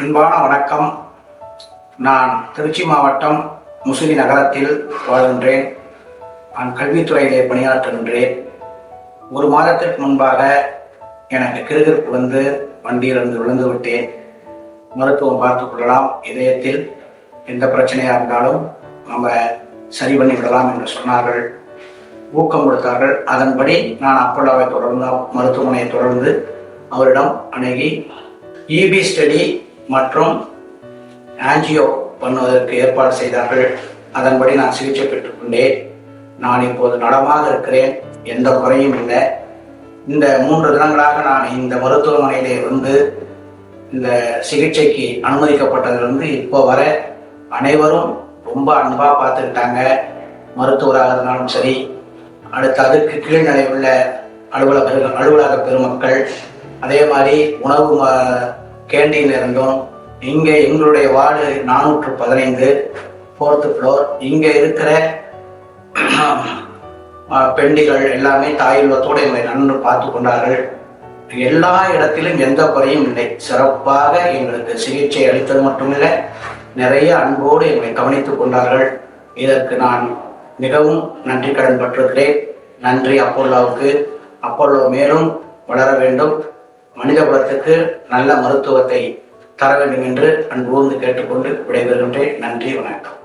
அன்பான வணக்கம். நான் திருச்சி மாவட்டம் முசிறி நகரத்தில் வாழ்கின்றேன். நான் கல்வித்துறையிலே பணியாற்றுகின்றேன். ஒரு மாதத்திற்கு முன்பாக எனக்கு கிருகிருப்பு வந்து வண்டியிலிருந்து விழுந்து விட்டேன். மருத்துவம் பார்த்துக் கொள்ளலாம். இதயத்தில் எந்த பிரச்சனையாக இருந்தாலும் நம்ம சரி பண்ணி விடலாம் என்று சொன்னார்கள். ஊக்கம் கொடுத்தார்கள். அதன்படி நான் அப்பல்லாவை தொடர்ந்து மருத்துவமனையை தொடர்ந்து அவரிடம் அணுகி இபி ஸ்டடி மற்றும் ஆன்ஜியோ பண்ணுவதற்கு ஏற்பாடு செய்தார்கள். அதன்படி நான் சிகிச்சை பெற்றுக்கொண்டேன் நான் இப்போது நலமாக இருக்கிறேன். எந்த குறையும் இல்லை. இந்த மூன்று தினங்களாக நான் இந்த மருத்துவமனையிலே இருந்து இந்த சிகிச்சைக்கு அனுமதிக்கப்பட்டதிலிருந்து இப்போ வர அனைவரும் ரொம்ப அன்பாக பார்த்துக்கிட்டாங்க. மருத்துவராக இருந்தாலும் சரி அடுத்து அதுக்கு கீழ்நிலை உள்ள அலுவலக அலுவலக பெருமக்கள் அதே மாதிரி உணவு ம- இருந்தோம் இருந்தும் இங்கே எங்களுடைய வார்டு நானூற்று பதினைந்து ஃபோர்த்து ஃப்ளோர் இங்கே இருக்கிற பெண்டிகள் எல்லாமே தாயுள்ளத்தோடு எங்களை நன்கு பார்த்து கொண்டார்கள். எல்லா இடத்திலும் எந்த குறையும் இல்லை. சிறப்பாக எங்களுக்கு சிகிச்சை அளித்தது மட்டுமில்லை. நிறைய அன்போடு எங்களை கவனித்துக் கொண்டார்கள். இதற்கு நான் மிகவும் நன்றி கடன் பட்டிருக்கிறேன் நன்றி அப்போல்லாவுக்கு. அப்போல்லோ மேலும் வளர வேண்டும். மனித குலத்துக்கு நல்ல மருத்துவத்தை தர வேண்டும் என்று அன்போடு கேட்டுக்கொண்டு விடைபெறுகின்றேன். நன்றி வணக்கம்.